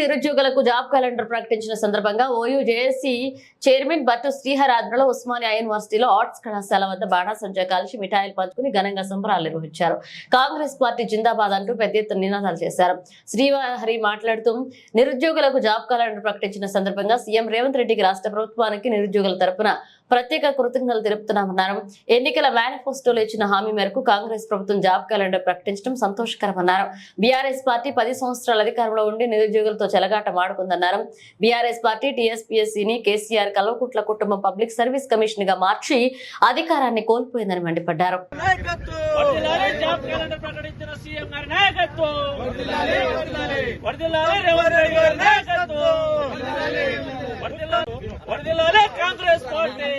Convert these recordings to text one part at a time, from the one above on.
నిరుద్యోగులకు job calendar ప్రకటించిన సందర్భంగా OU JAC chairman Battu Srihar ఆధ్వర్యంలో ఉస్మానియా యూనివర్సిటీలో ఆర్ట్స్ కళాశాల వద్ద బాణాసంచా కాల్చి మిఠాయిలు పంచుకుని ఘనంగా సంబరాలు నిర్వహించారు. కాంగ్రెస్ పార్టీ జిందాబాద్ అంటూ పెద్ద ఎత్తున నినాదాలు చేశారు. శ్రీహరి మాట్లాడుతూ నిరుద్యోగులకు జాబ్ క్యాలెండర్ ప్రకటించిన సందర్భంగా సీఎం రేవంత్ రెడ్డికి రాష్ట్ర ప్రభుత్వానికి నిరుద్యోగుల తరపున ప్రత్యేక కృతజ్ఞతలు తెలుపుతున్నామన్నారు ఎన్నికల మేనిఫెస్టోలో ఇచ్చిన హామీ మేరకు కాంగ్రెస్ ప్రభుత్వం జాబ్ క్యాలెండర్ ప్రకటించడం సంతోషకరమన్నారు బీఆర్ఎస్ పార్టీ పది సంవత్సరాల అధికారంలో ఉండి నిరుద్యోగులతో చెలగాట మాడుకుందన్నారు బీఆర్ఎస్ పార్టీ టీఎస్పీఎస్సీని కేసీఆర్ కల్వకుట్ల కుటుంబం పబ్లిక్ సర్వీస్ కమిషన్గా మార్చి అధికారాన్ని కోల్పోయిందని మండిపడ్డారు. వర్ధిల్లాలి జాబ్ క్యాలెండర్ ప్రకటించిన సీఎం గారి నాయకత్వం. వర్ధిల్లాలి కాంగ్రెస్ పార్టీ.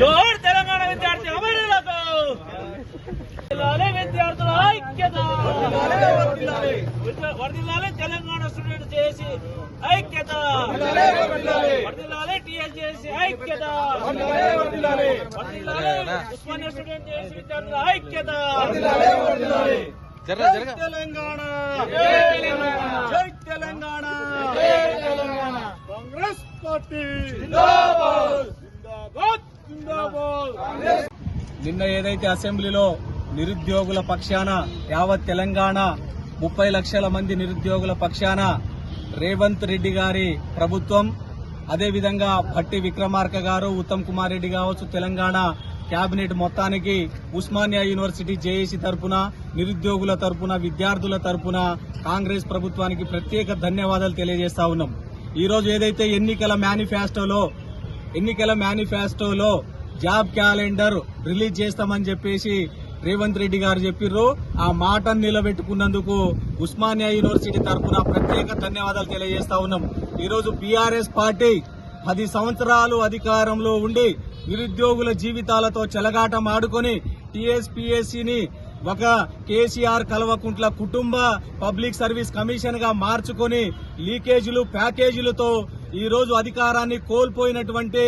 జోర్ తెలంగాణ విద్యార్థి అమరులకు. విద్యార్థుల ఐక్యత. తెలంగాణ ఐక్యత! వర్ధిల్లాలి టీఎస్ చేసి ఐక్యత! వర్ధిల్లాలి ఉస్మానియా స్టూడెంట్ చేసి విద్యార్థుల ఐక్యత! జై తెలంగాణ జై తెలంగాణ! జై తెలంగాణ! కాంగ్రెస్ పార్టీ! జిందాబాద్! జిందాబాద్! జిందాబాద్! నిన్న ఏదైతే అసెంబ్లీలో నిరుద్యోగుల పక్షాన యావత్ తెలంగాణ ముప్పై లక్షల మంది నిరుద్యోగుల పక్షాన రేవంత్ రెడ్డి గారి ప్రభుత్వం అదేవిధంగా భట్టి విక్రమార్క గారు ఉత్తమ్ కుమార్ రెడ్డి కావచ్చు తెలంగాణ కేబినెట్ మొత్తానికి ఉస్మానియా యూనివర్సిటీ జేఏసీ తరపున నిరుద్యోగుల తరపున విద్యార్థుల తరపున కాంగ్రెస్ ప్రభుత్వానికి ప్రత్యేక ధన్యవాదాలు తెలియజేస్తా ఉన్నాం. ఈరోజు ఏదైతే ఎన్నికల మేనిఫెస్టోలో ఎన్నికల మేనిఫెస్టోలో జాబ్ క్యాలెండర్ రిలీజ్ చేస్తామని చెప్పేసి రేవంత్ రెడ్డి గారు చెప్పిర్రు ఆ మాటను నిలబెట్టుకున్నందుకు ఉస్మానియా యూనివర్సిటీ తరఫున ప్రత్యేక ధన్యవాదాలు తెలియజేస్తా ఉన్నాం. ఈరోజు బీఆర్ఎస్ పార్టీ పది సంవత్సరాలు అధికారంలో ఉండి నిరుద్యోగుల జీవితాలతో చెలగాటం ఆడుకొని టీఎస్పీఎస్సీని ఒక కేసీఆర్ కల్వకుంట్ల కుటుంబ పబ్లిక్ సర్వీస్ కమిషన్గా మార్చుకొని లీకేజీలు ప్యాకేజీలతో ఈరోజు అధికారాన్ని కోల్పోయినటువంటి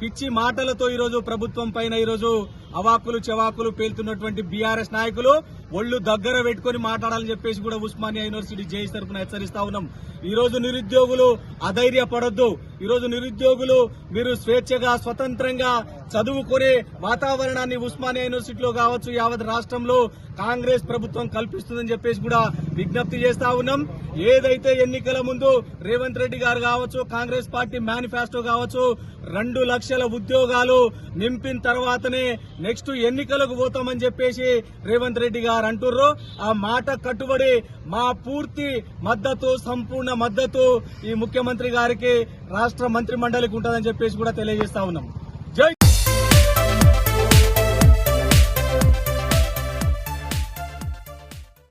పిచ్చి మాటలతో ఈరోజు ప్రభుత్వం పైన ఈరోజు అవాకులు చెవాకులు పేలుతున్నటువంటి బీఆర్ఎస్ నాయకులు ఒళ్ళు దగ్గర పెట్టుకొని మాట్లాడాలని చెప్పేసి కూడా ఉస్మానియా యూనివర్సిటీ జేఈస్ తరఫున హెచ్చరిస్తా ఉన్నాం. ఈ రోజు నిరుద్యోగులు అధైర్యపడొద్దు. ఈ రోజు నిరుద్యోగులు మీరు స్వేచ్ఛగా స్వతంత్రంగా చదువుకునే వాతావరణాన్ని ఉస్మానియా యూనివర్సిటీలో కావచ్చు యావత్ రాష్ట్రంలో కాంగ్రెస్ ప్రభుత్వం కల్పిస్తుందని చెప్పేసి కూడా విజ్ఞప్తి చేస్తా ఉన్నాం. ఏదైతే ఎన్నికల ముందు రేవంత్ రెడ్డి గారు కావచ్చు కాంగ్రెస్ పార్టీ మేనిఫెస్టో కావచ్చు రెండు లక్షల ఉద్యోగాలు నింపిన తర్వాతనే నెక్స్ట్ ఎన్నికలకు పోతామని చెప్పేసి రేవంత్ రెడ్డి గారు అంటుర్రు. ఆ మాట కట్టుబడి మా పూర్తి మద్దతు సంపూర్ణ మద్దతు ఈ ముఖ్యమంత్రి గారికి రాష్ట్ర మంత్రి మండలికి ఉంటుందని చెప్పేసి కూడా తెలియజేస్తా ఉన్నాం.